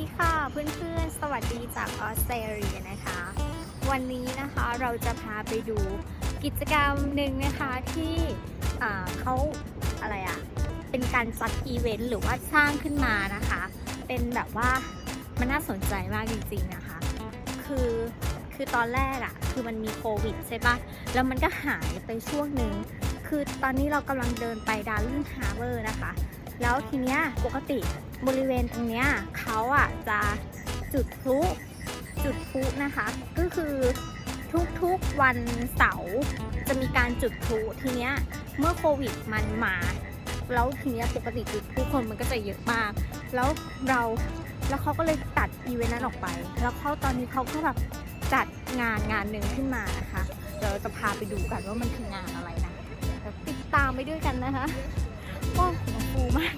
ดีค่ะเพื่อนๆ สวัสดีจากออสเตรเลียนะคะ วันนี้นะคะเราจะพาไปดูกิจกรรมหนึ่งนะคะที่เขาอะไรอะเป็นการจัดอีเวนต์หรือว่าสร้างขึ้นมานะคะ เป็นแบบว่ามันน่าสนใจมากจริงๆนะคะ คือคือตอนแรกอะคือมันมีโควิดใช่ปะแล้วมันก็หายไปช่วงหนึ่งคือตอนนี้เรากำลังเดินไปดาร์ลินฮาร์เบอร์นะคะ แล้วทีเนี้ยปกติ บริเวณตรงเนี้ยเขาอะจะจุดพลุจุดพลุนะคะ ก็คือทุกๆวันเสาร์จะมีการจุดพลุทีเนี้ยเมื่อโควิดมันมาแล้วทีเนี้ยปกติจุดพลุคนมันก็จะเยอะมาก แล้วเราแล้วเขาก็เลยตัดอีเวนต์นั้นออกไป แล้วเขาตอนนี้เขาก็แบบจัดงานงานหนึ่งขึ้นมานะคะเดี๋ยวเราจะพาไปดูกันว่ามันคืองานอะไรนะติดตามไปด้วยกันนะคะโอ้หัวฟูมาก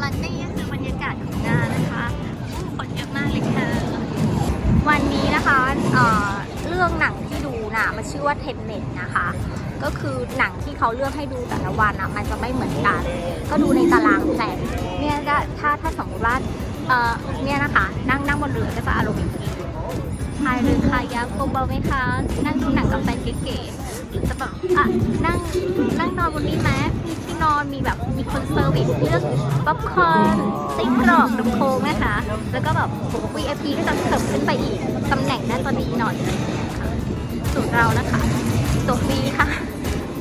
และนี่คือบรรยากาศของงานนะคะผู้คนเยอะมากเลยค่ะ วันนี้นะคะเอ่อเรื่องหนังที่ดูนะมันชื่อว่าเทนเน็ตนะคะ ก็คือหนังที่เขาเลือกให้ดูแต่ละวันอะมันจะไม่เหมือนกัน ก็ดูในตารางแผนเนี่ยก็ถ้าถ้าสมมติว่าเอ่อเนี่ยนะคะ นั่งนั่งบนเรือก็จะอารมณ์อย่างนี้พายเรือคายักโกเบลไหมคะนั่งดูหนังกับแฟนเก๋ๆ จะแบบอะนั่งนั่งนอนบนนี้ไหมมีที่นอนมีแบบมีคนเซอร์วิสเลือกป๊อปคอร์นไส้กรอกนมโค้งนะคะ แล้วก็แบบ VIP ก็จะเสริมขึ้นไปอีกตำแหน่งน่าจะดีหน่อยค่ะส่วนเรานะคะตัวฟรีค่ะ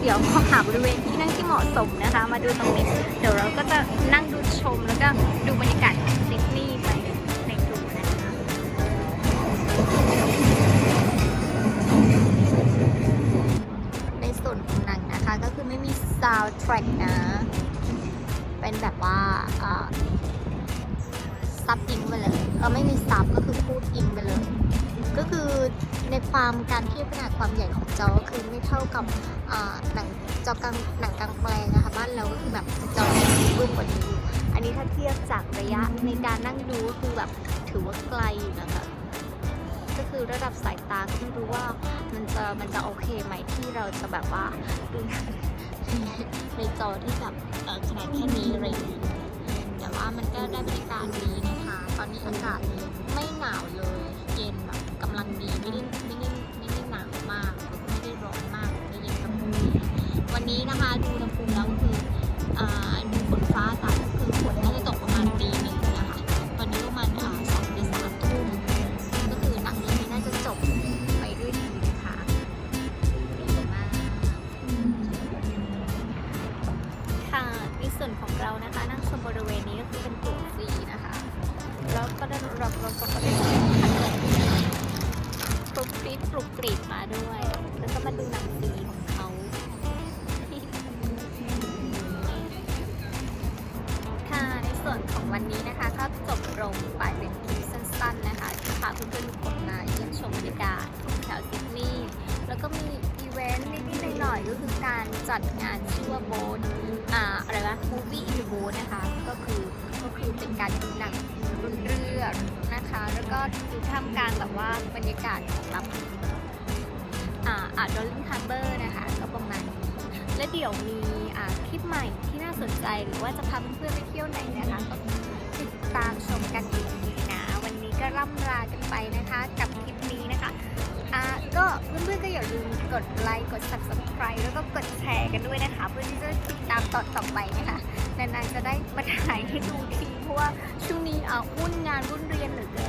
เดี๋ยวพอหาบริเวณที่นั่งที่เหมาะสมนะคะ มาดูตรงนี้ เดี๋ยวเราก็จะนั่งดูชมแล้วก็ดูบรร หนังนะคะ ก็คือไม่มี sound track นะ เป็นแบบว่าซับอิงไปเลยเออไม่มีซับก็คือพูดอิงไปเลย ก็คือในความการเทียบขนาดความใหญ่ของจอก็คือไม่เท่ากับอ่าหนังจอกลางหนังกลางแปลงนะคะบ้านเราก็คือแบบจอรูปกว่านี้อยู่อันนี้ถ้าเทียบจากระยะในการนั่งดูก็คือแบบถือว่าไกลอยู่นะคะ ก็คือระดับสายตาก็ไม่รู้ว่า มันจะมันจะโอเคไหมที่เราจะแบบว่าดูในจอที่แบบขนาดแค่นี้อะไรอย่างเงี้ยแต่ว่ามันก็ได้บรรยากาศดีนะคะ ตอนนี้อากาศไม่หนาวเลยเย็นแบบกำลังดีไม่ได้ไม่ได้ไม่ได้หนาวมาก ไม่ได้ร้อนมากไม่เย็นกำลังดีวันนี้นะคะดูอุณหภูมิแล้วก็คือดูฝนฟ้าอากาศ ในส่วนของเรานะคะ นั่งชมบริเวณนี้ก็คือเป็นตั๋วฟรีนะคะแล้วก็ได้รับรถปกติปลุกปรีดปลุกกรีดมาด้วย แล้วก็มาดูหนังฟรีของเขาค่ะในส่วนของวันนี้นะคะก็จบลงไปเป็นคลิปสั้นๆนะคะที่พาเพื่อนๆทุกคนมาเยี่ยมชมบรรยากาศของแถวซิดนีย์แล้วก็มีอีเวนต์นิดๆ อยก็คือการจัดงานชื่อว่าโบนอ่าอะไรวะ Movie in the Boat นะคะ ก็คือก็คือเป็นการดูหนังบนเรือนะคะ แล้วก็ดูท่ามกลางแบบว่าบรรยากาศของแบบอ่าอาดอลลิงฮาร์เบอร์นะคะ ก็ประมาณนี้และเดี๋ยวมีอ่าคลิปใหม่ที่น่าสนใจหรือว่าจะพาเพื่อนๆไปเที่ยวไหนนะคะก็ติดตามชมกันอีกทีนะ วันนี้ก็ร่ำลากันไปนะคะ กับคลิปนี้นะคะ กดไลค์กด subscribe แล้วก็กดแชร์กันด้วยนะคะ เพื่อที่จะติดตามตอนต่อไปนะคะนานๆจะได้มาถ่ายให้ดูทีเพราะว่าช่วงนี้อ่าวุ่นงานวุ่นเรียนเหลือเกิน